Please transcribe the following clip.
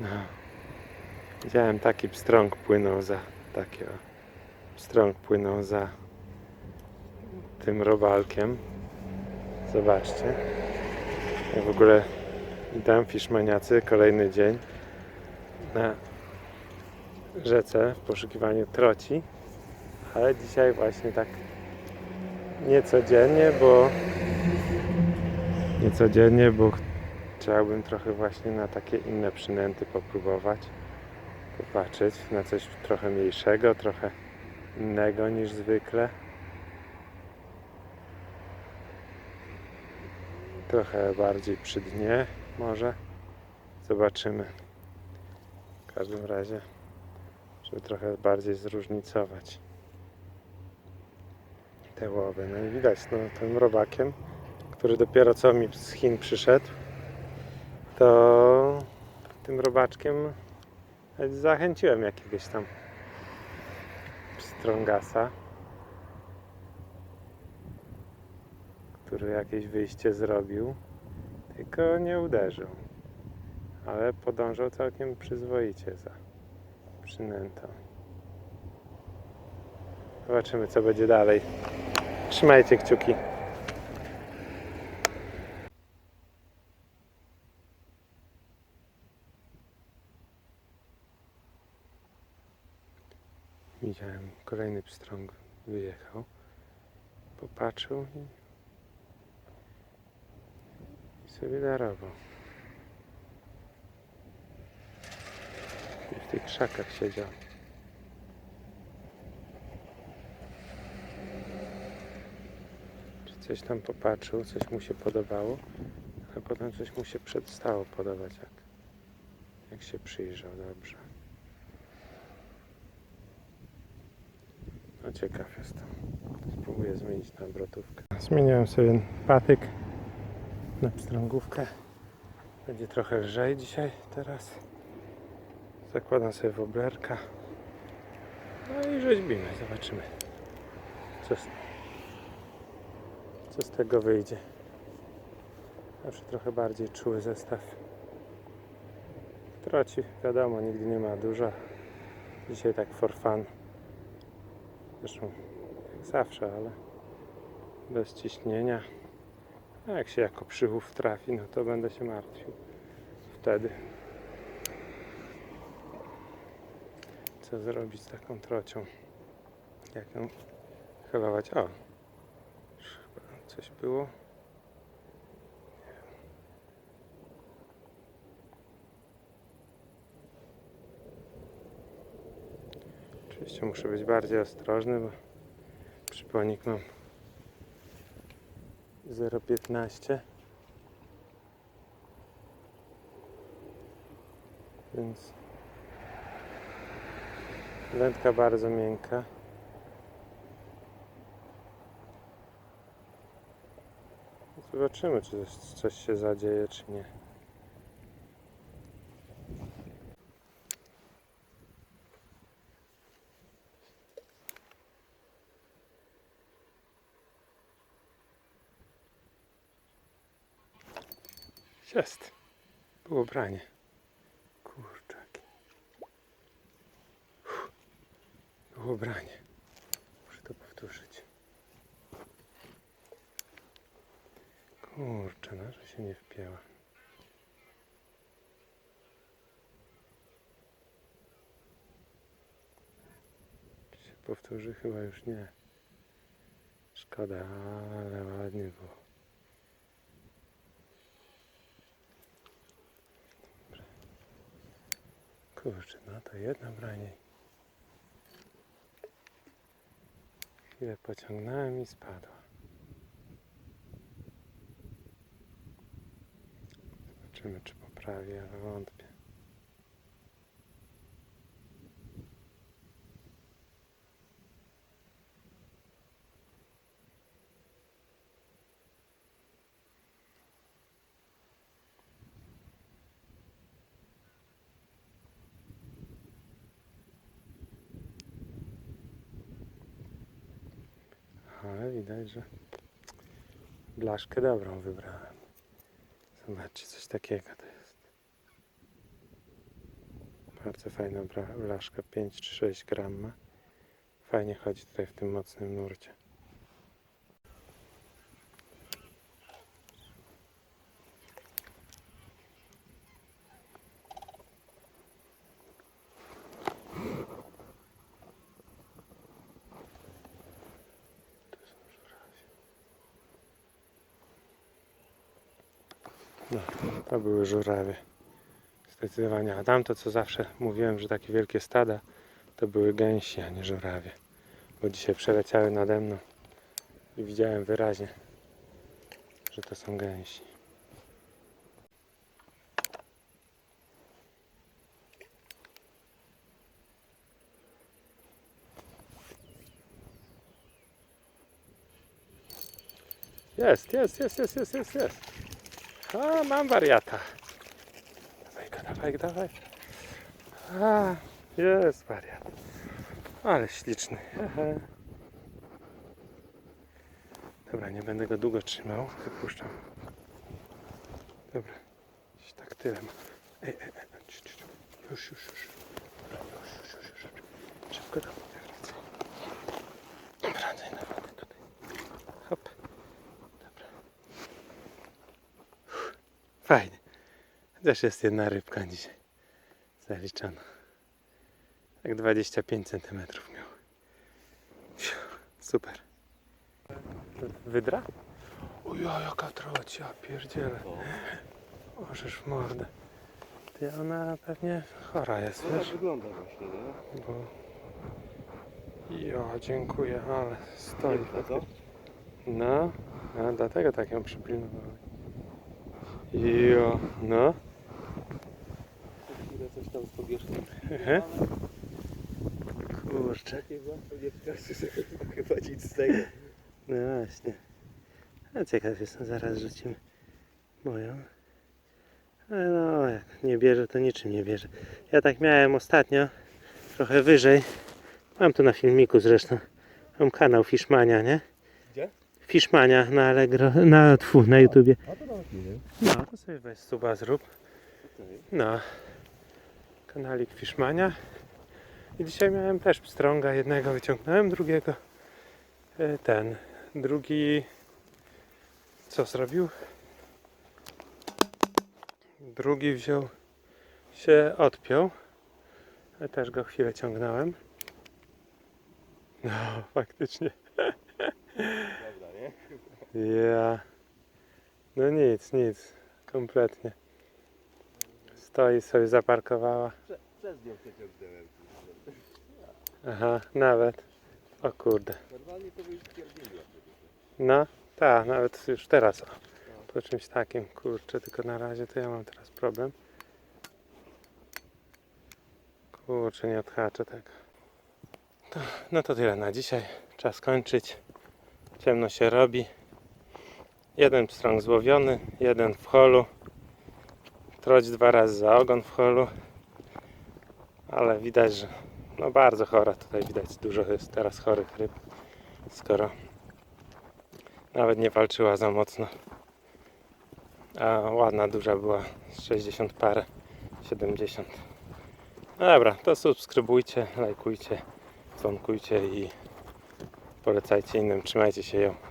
No. Widziałem taki pstrąg płynął za taki o, pstrąg płynął za tym robalkiem. Zobaczcie. Ja w ogóle witam fiszmaniacy, kolejny dzień na rzece w poszukiwaniu troci. Ale dzisiaj właśnie tak niecodziennie, bo niecodziennie, bo chciałbym trochę właśnie na takie inne przynęty popróbować. Popatrzeć na coś trochę mniejszego, trochę innego niż zwykle. Trochę bardziej przy dnie może. Zobaczymy. W każdym razie, żeby trochę bardziej zróżnicować te łowy. No i widać, no tym robakiem, który dopiero co mi z Chin przyszedł, to tym robaczkiem zachęciłem jakiegoś tam strongasa, który jakieś wyjście zrobił, tylko nie uderzył. Ale podążał całkiem przyzwoicie za przynętą. Zobaczymy, co będzie dalej. Trzymajcie kciuki. Widziałem, kolejny pstrąg wyjechał. Popatrzył i, sobie darował. I w tych krzakach siedział. Czy coś tam popatrzył, coś mu się podobało, a potem coś mu się przestało podobać, jak, jak się przyjrzał dobrze. No ciekaw jestem. Spróbuję zmienić na obrotówkę. Zmieniłem sobie patyk na pstrągówkę. Będzie trochę lżej dzisiaj teraz. Zakładam sobie woblerka. No i rzeźbimy. Zobaczymy. Co z, co z tego wyjdzie. Zawsze trochę bardziej czuły zestaw. Troci, wiadomo, nigdy nie ma dużo. Dzisiaj tak for fun. Zresztą zawsze, ale bez ciśnienia. A jak się jako przychów trafi, no to będę się martwił wtedy. Co zrobić z taką trocią? Jak ją chylować? O! Chyba coś było. Oczywiście muszę być bardziej ostrożny, bo przyponik mam 0,15 więc wędka bardzo miękka. Zobaczymy czy coś, coś się zadzieje czy nie Jest. Było branie. Kurczaki. Uff. Było branie. Muszę to powtórzyć. Kurczę, no, że się nie wpięła. Czy się powtórzy? Chyba już nie. Szkoda, ale ładnie było. Kurczę, no to jedno branie. Chwilę pociągnąłem i spadła. Zobaczymy, czy poprawi, ale wątpię. Widać, że blaszkę dobrą wybrałem. Zobaczcie, coś takiego to jest. Bardzo fajna blaszka, 5 czy 6 gram ma. Fajnie chodzi tutaj w tym mocnym nurcie. No, to były żurawie. Zdecydowanie. A tamto, co zawsze mówiłem, że takie wielkie stada, to były gęsi, a nie żurawie. Bo dzisiaj przeleciały nade mną i widziałem wyraźnie, że to są gęsi. Jest, jest, jest, jest, jest, jest, jest. A, mam wariata. Dawaj go, dawaj dawaj. A, jest wariat. Ale śliczny. Dobra, nie będę go długo trzymał. Wypuszczam. Dobra. Tak tylem. Ej, ej, ej. Już, już, już. Już, już, już. Szybko do wody wracaj. Wracaj na wodę tutaj. Hop. Dobra. Uff. Fajnie. Też jest jedna rybka dzisiaj. Zaliczona. Tak 25 cm miał. Super. Wydra? Ujo, jaka trocia, pierdziele. Możesz w mordę. Ty, ona pewnie chora jest, No tak wiesz? wygląda właśnie, nie? Bo... Jo, dziękuję, ale stoi. Piękna, co? No, a dlatego tak ją przypilnowałem. Jo, no. Ile coś tam z powierzchni. Kurczę. Takiego nie chyba nic z tego. No właśnie. A ciekaw jestem, zaraz rzucimy moją. Ale no, jak nie bierze, to niczym nie bierze. Ja tak miałem ostatnio, trochę wyżej. Mam tu na filmiku zresztą. Mam kanał Fishmania, nie? Gdzie? Fishmania na Allegro, na, tfu, na YouTubie. A nie wiem. No, to sobie weź suba zrób. No. Kanalik Fishmania. I dzisiaj miałem też pstrąga. Jednego wyciągnąłem, drugiego e, ten. Drugi co zrobił? Drugi wziął się odpiął. Ja też go chwilę ciągnąłem. No, faktycznie. Prawda, nie? Ja. No nic, nic. Kompletnie. Stoi sobie zaparkowała. Prze, przez nią. Aha, nawet. O kurde. Normalnie to by już. No, tak, nawet już teraz. O, po czymś takim. Kurczę, tylko na razie to ja mam teraz problem. Kurczę, nie odhaczę tego. To, no to tyle na dzisiaj. Czas kończyć. Ciemno się robi. Jeden pstrąg złowiony, jeden w holu. Troć dwa razy za ogon w holu. Ale widać, że no bardzo chora. Tutaj widać dużo jest teraz chorych ryb. Skoro nawet nie walczyła za mocno. A ładna, duża była. z 60 parę. 70. No dobra, to subskrybujcie, lajkujcie, dzwonkujcie i polecajcie innym. Trzymajcie się ją.